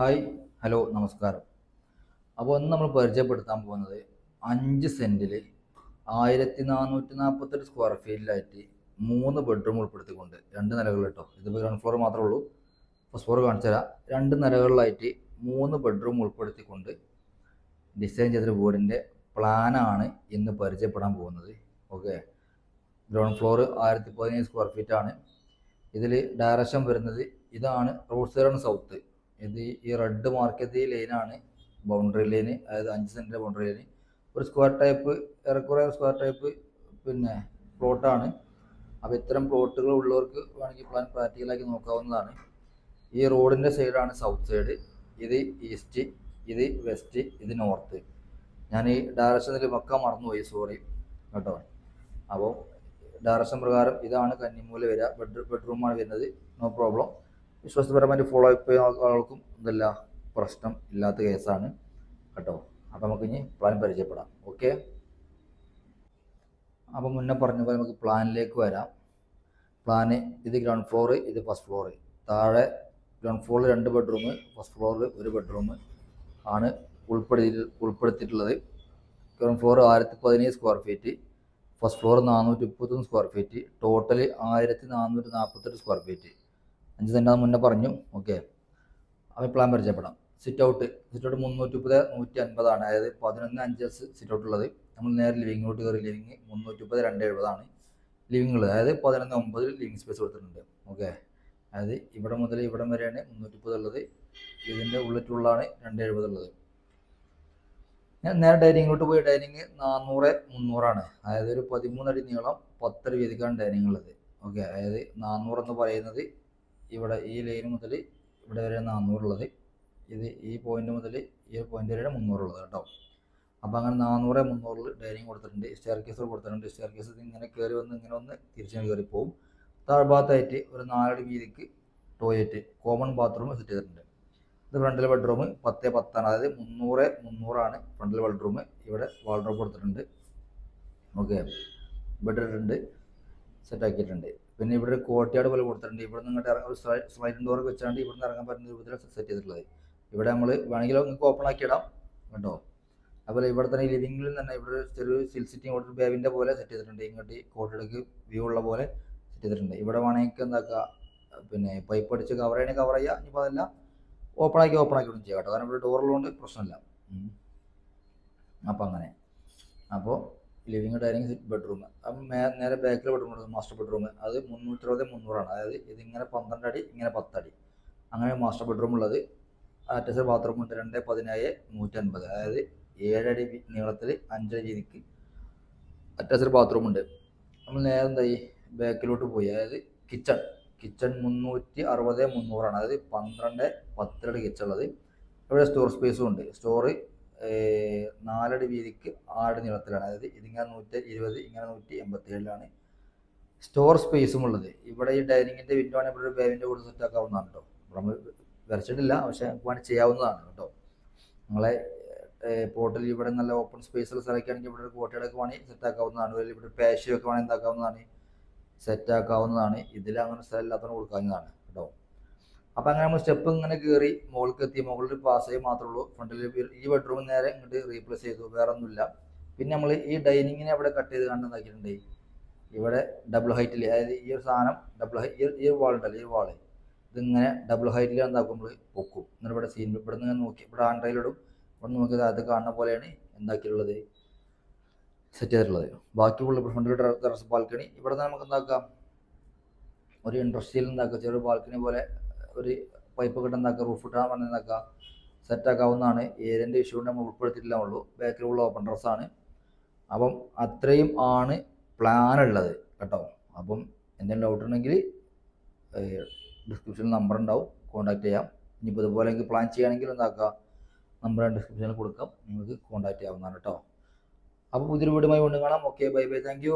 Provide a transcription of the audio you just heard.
Hi hello നമസ്കാരം. അപ്പോൾ ഇന്ന് നമ്മൾ പരിചയപ്പെടുത്താൻ പോകുന്നത് അഞ്ച് സെന്റിൽ ആയിരത്തി നാനൂറ്റി നാൽപ്പത്തെട്ട് സ്ക്വയർ ഫീറ്റിലായിട്ട് മൂന്ന് ബെഡ്റൂം ഉൾപ്പെടുത്തിക്കൊണ്ട് രണ്ട് നിലകൾ കേട്ടോ. ഇതിപ്പോൾ ഗ്രൗണ്ട് ഫ്ലോർ മാത്രമേ ഉള്ളൂ. ഫസ്റ്റ് ഫ്ലോർ കാണിച്ചു തരാം. രണ്ട് നിലകളിലായിട്ട് മൂന്ന് ബെഡ്റൂം ഉൾപ്പെടുത്തിക്കൊണ്ട് ഡിസൈൻ ചെയ്തൊരു വീടിന്റെ പ്ലാനാണ് ഇന്ന് പരിചയപ്പെടാൻ പോകുന്നത്. ഓക്കെ ഗ്രൗണ്ട് ഫ്ലോർ ആയിരത്തി പതിനേഴ് സ്ക്വയർ ഫീറ്റാണ് ഇതിൽ ഡയറക്ഷൻ വരുന്നത് ഇതാണ് റോഡ് സൈഡാണ് സൗത്ത് ഇത് ഈ റെഡ് മാർക്ക് ചെയ്ത ലൈനാണ് ബൗണ്ടറി ലൈന് അതായത് അഞ്ച് സെന്റിന്റെ ബൗണ്ടറി ലൈന് ഒരു സ്ക്വയർ ടൈപ്പ് ഏറെക്കുറെ സ്ക്വയർ ടൈപ്പ് പിന്നെ പ്ലോട്ടാണ് അപ്പോൾ ഇത്തരം പ്ലോട്ടുകൾ ഉള്ളവർക്ക് വേണമെങ്കിൽ പ്ലാൻ പ്രാക്ടിക്കലാക്കി നോക്കാവുന്നതാണ്. ഈ റോഡിന്റെ സൈഡാണ് സൗത്ത് സൈഡ് ഇത് ഈസ്റ്റ് ഇത് വെസ്റ്റ് ഇത് നോർത്ത് ഞാൻ ഈ ഡയറക്ഷനിൽ വെക്കാൻ മറന്നുപോയി സോറി കേട്ടോ. അപ്പോൾ ഡയറക്ഷൻ പ്രകാരം ഇതാണ് കന്നിമൂല വരിക. ബെഡ് ബെഡ്റൂമാണ് വരുന്നത്. നോ പ്രോബ്ലം വിശ്വാസപരമായിട്ട് ഫോളോ അപ്പ് ചെയ്യുന്ന ആൾക്കും ഇതല്ല പ്രശ്നം ഇല്ലാത്ത കേസാണ് കേട്ടോ. അപ്പം നമുക്ക് ഇനി പ്ലാൻ പരിചയപ്പെടാം. ഓക്കെ അപ്പം മുന്നേ പറഞ്ഞ പോലെ നമുക്ക് പ്ലാനിലേക്ക് വരാം. പ്ലാന് ഇത് ഗ്രൗണ്ട് ഫ്ലോർ ഇത് ഫസ്റ്റ് ഫ്ലോർ താഴെ ഗ്രൗണ്ട് ഫ്ലോറിൽ രണ്ട് ബെഡ്റൂം ഫസ്റ്റ് ഫ്ലോറിൽ ഒരു ബെഡ്റൂം ആണ് ഉൾപ്പെടുത്തി ഉൾപ്പെടുത്തിയിട്ടുള്ളത്. ഗ്രൗണ്ട് ഫ്ലോർ ആയിരത്തി പതിനേഴ് സ്ക്വയർ ഫീറ്റ് ഫസ്റ്റ് ഫ്ലോർ നാനൂറ്റി മുപ്പത്തൊന്ന് സ്ക്വയർ ഫീറ്റ് ടോട്ടൽ ആയിരത്തി നാനൂറ്റി നാൽപ്പത്തെട്ട് സ്ക്വയർ ഫീറ്റ് അഞ്ച് സെന്റാന്ന് മുന്നേ പറഞ്ഞു. ഓക്കെ. അപ്പോൾ പ്ലാൻ പരിചയപ്പെടാം. സിറ്റ് ഔട്ട് സിറ്റ് ഔട്ട് മുന്നൂറ്റി മുപ്പത് നൂറ്റി അൻപതാണ് അതായത് പതിനൊന്ന് അഞ്ച് സിറ്റ് ഔട്ട് ഉള്ളത്. നമ്മൾ നേരെ ലിവിങ്ങിലോട്ട് കയറി ലിവിങ് മുന്നൂറ്റി മുപ്പത് രണ്ട് എഴുപതാണ്. ലിവിങ് ഉള്ളത്. അതായത് പതിനൊന്ന് ഒമ്പത് ലിവിങ് സ്പേസ് കൊടുത്തിട്ടുണ്ട്. ഓക്കെ. അതായത് ഇവിടെ മുതൽ ഇവിടം വരെയാണ് മുന്നൂറ്റി മുപ്പത് ഉള്ളത്. ഇതിന്റെ ഉള്ളിട്ടുള്ളതാണ് രണ്ട് എഴുപത് ഉള്ളത്. ഞാൻ നേരെ ഡൈനിങ്ങിലോട്ട് പോയി. ഡൈനിങ് നാനൂറ് മുന്നൂറാണ്. അതായത് ഒരു പതിമൂന്നടി നീളം പത്തടി വീതിക്കാണ് ഡൈനിങ് ഉള്ളത്. ഓക്കെ. അതായത് നാനൂറ് എന്ന് പറയുന്നത് ഇവിടെ ഈ ലൈൻ മുതൽ ഇവിടെ വരെ നാനൂറുള്ളത് ഇത് ഈ പോയിന്റ് മുതൽ ഈ പോയിന്റ് വരെ മുന്നൂറുള്ളത് കേട്ടോ. അപ്പോൾ അങ്ങനെ നാനൂറ് മുന്നൂറിൽ ഡൈനിങ് കൊടുത്തിട്ടുണ്ട് സ്റ്റെയർ കേസ് കൊടുത്തിട്ടുണ്ട്. സ്റ്റെയർ കേസ് ഇങ്ങനെ കയറി വന്ന് ഇങ്ങനെ ഒന്ന് തിരിച്ചു കയറി പോകും താഴ്ഭാഗത്തായിട്ട് ഒരു നാലടി വീതിക്ക് ടോയ്ലറ്റ് കോമൺ ബാത്റൂം സെറ്റ് ചെയ്തിട്ടുണ്ട്. ഇത് ഫ്രണ്ടിലെ ബെഡ്റൂം പത്ത് പത്താണ്. അതായത് മുന്നൂറ് മുന്നൂറാണ് ഫ്രണ്ടിലെ ബെഡ്റൂം ഇവിടെ വാൾഡ്രോപ്പ് കൊടുത്തിട്ടുണ്ട്. ഓക്കെ ബെഡ് ഇട്ടിട്ടുണ്ട്. സെറ്റ് ആക്കിയിട്ടുണ്ട്. പിന്നെ ഇവിടെ ഒരു കോട്ടയാട് പോലെ കൊടുത്തിട്ടുണ്ട്. ഇവിടെ നിന്ന് ഇങ്ങോട്ട് സ്ലൈഡിംഗ് ഡോർ വെച്ചാണ്ട് ഇവിടെ നിന്ന് ഇറങ്ങാൻ പറ്റുന്ന രൂപത്തിൽ സെറ്റ് ചെയ്തിട്ടുള്ളത്. ഇവിടെ നമ്മൾ വേണമെങ്കിൽ നിങ്ങൾക്ക് ഓപ്പൺ ആക്കി ഇടാം കേട്ടോ. അതുപോലെ ഇവിടെ തന്നെ ലിവിംഗിൽ തന്നെ ഇവിടെ ഒരു ചെറിയ സിൽ സിറ്റിംഗ് ഓട്ടർ ബേവിന്റെ പോലെ സെറ്റ് ചെയ്തിട്ടുണ്ട്. ഇങ്ങോട്ട് കോട്ടയിലേക്ക് വ്യൂ ഉള്ള പോലെ സെറ്റ് ചെയ്തിട്ടുണ്ട്. ഇവിടെ വേണമെങ്കിൽ എന്താക്കുക? പിന്നെ പൈപ്പ് അടിച്ച് കവർ ചെയ്യണേ കവർ ചെയ്യുക ഇനിയിപ്പോൾ അതല്ല. ഓപ്പൺ ആക്കി ഓപ്പൺ ആക്കി ചെയ്യാം കേട്ടോ. കാരണം ഇവിടെ ഡോറുള്ളതുകൊണ്ട് പ്രശ്നമില്ല. അപ്പം അങ്ങനെ. അപ്പോൾ ലിവിങ് ഡൈനിങ് ബെഡ്റൂം അപ്പം നേരെ ബാക്കിൽ ബെഡ്റൂം ഉണ്ട് മാസ്റ്റർ ബെഡ്റൂം അത് മുന്നൂറ്റി അറുപത് മുന്നൂറാണ്. അതായത് ഇതിങ്ങനെ പന്ത്രണ്ട് അടി ഇങ്ങനെ പത്തടി അങ്ങനെ മാസ്റ്റർ ബെഡ്റൂം ഉള്ളത്. അറ്റാച്ച്ഡ് ബാത്റൂം ഉണ്ട്. രണ്ട് പതിനേഴ് നൂറ്റൻപത്. അതായത് ഏഴടി നീളത്തിൽ അഞ്ചടി വീതിക്ക് അറ്റാച്ച്ഡ് ബാത്റൂം ഉണ്ട്. നമ്മൾ നേരെ എന്തായി? ബാക്കിലോട്ട് പോയി. അതായത് കിച്ചൺ കിച്ചൺ മുന്നൂറ്റി അറുപത് മുന്നൂറാണ്. അതായത് പന്ത്രണ്ട് പത്തടി കിച്ചൺ ഉള്ളത്. ഇവിടെ സ്റ്റോർ സ്പേസും ഉണ്ട്. സ്റ്റോറ് നാലടി വീതിക്ക് ആറ് നീളത്തിലാണ്. അതായത് ഇതിങ്ങനെ നൂറ്റി ഇരുപത് ഇങ്ങനെ നൂറ്റി എൺപത്തി ഏഴിലാണ് സ്റ്റോർ സ്പേസും ഉള്ളത്. ഇവിടെ ഈ ഡൈനിങ്ങിന്റെ വിൻഡോ ആണ് ഇവിടെ ഒരു ബേവിന്റെ കൂടെ സെറ്റാക്കാവുന്നതാണ് കേട്ടോ നമ്മൾ വരച്ചിട്ടില്ല പക്ഷേ വേണ്ടി ചെയ്യാവുന്നതാണ് കേട്ടോ നിങ്ങളെ പോർട്ടിൽ ഇവിടെ നല്ല ഓപ്പൺ സ്പേസുള്ള സ്ഥലമൊക്കെ ആണെങ്കിൽ ഇവിടെ ഒരു കോട്ടയിലൊക്കെ വേണമെങ്കിൽ സെറ്റാക്കാവുന്നതാണ് അല്ലെങ്കിൽ ഇവിടെ പാഷ്യൊക്കെ വേണമെങ്കിൽ എന്താക്കാവുന്നതാണ്. സെറ്റാക്കാവുന്നതാണ് ഇതിൽ അങ്ങനെ സ്ഥലം ഇല്ലാത്തവന് കൊടുക്കാവുന്നതാണ് കേട്ടോ അപ്പം അങ്ങനെ നമ്മൾ സ്റ്റെപ്പ് ഇങ്ങനെ കയറി മുകളിലേക്ക് എത്തി. മുകളിൽ പാസ് ചെയ്ത് മാത്രമേ ഉള്ളൂ. ഫ്രണ്ടിൽ ഈ ബെഡ്റൂം നേരെ ഇങ്ങോട്ട് റീപ്ലേസ് ചെയ്തു. വേറെ ഒന്നുമില്ല പിന്നെ നമ്മൾ ഈ ഡൈനിങ്ങിനെ അവിടെ കട്ട് ചെയ്ത് കണ്ട് എന്താക്കിയിട്ടുണ്ട്? ഇവിടെ ഡബിൾ ഹൈറ്റിൽ അതായത് ഈ ഒരു സാധനം ഡബിൾ ഹൈറ്റ് ഈ വാൾ ഉണ്ടല്ലോ ഈ വാൾ ഇതിങ്ങനെ ഡബിൾ ഹൈറ്റിൽ എന്താക്കും നമ്മൾ പൊക്കും. എന്നിട്ട് ഇവിടെ സീൻ ഇവിടെ നിന്ന് നോക്കി. ഇവിടെ ആൻഡ്രയിലിടും ഇവിടെ നോക്കി അത് കാണുന്ന പോലെയാണ് എന്താക്കിയിട്ടുള്ളത്? സെറ്റ് ചെയ്തിട്ടുള്ളത്. ബാക്കി ഉള്ള ഫ്രണ്ടിൽ ടെറസ് ബാൽക്കണി ഇവിടെ നമുക്ക് എന്താക്കാം? ഒരു ഇൻഡസ്ട്രിയിൽ എന്താക്കാം? ചെറിയ ബാൽക്കണി പോലെ ഒരു പൈപ്പ് കിട്ടുന്ന റൂഫ് ഇട്ടാൻ പറഞ്ഞ എന്താക്കുക സെറ്റാക്കാവുന്നതാണ് ഏരിയന്റെ ഇഷ്യൂ നമ്മൾ ഉൾപ്പെടുത്തിയിട്ടില്ല ഉള്ളൂ. ബാക്കിലുള്ള ഓപ്പൺ ഡ്രസ്സാണ് അപ്പം അത്രയും ആണ് പ്ലാൻ ഉള്ളത് കേട്ടോ. അപ്പം എന്തെങ്കിലും ഡൗട്ട് ഉണ്ടെങ്കിൽ ഡിസ്ക്രിപ്ഷനിൽ നമ്പർ ഉണ്ടാവും. കോൺടാക്ട് ചെയ്യാം. ഇനിയിപ്പോൾ ഇതുപോലെ പ്ലാൻ ചെയ്യുകയാണെങ്കിൽ എന്താക്കുക? നമ്പർ ഡിസ്ക്രിപ്ഷനിൽ കൊടുക്കാം. നിങ്ങൾക്ക് കോൺടാക്ട് ചെയ്യാവുന്നതാണ് കേട്ടോ. അപ്പോൾ പുതിയൊരു വീടുമായി കൊണ്ട് കാണാം. Okay bye bye thank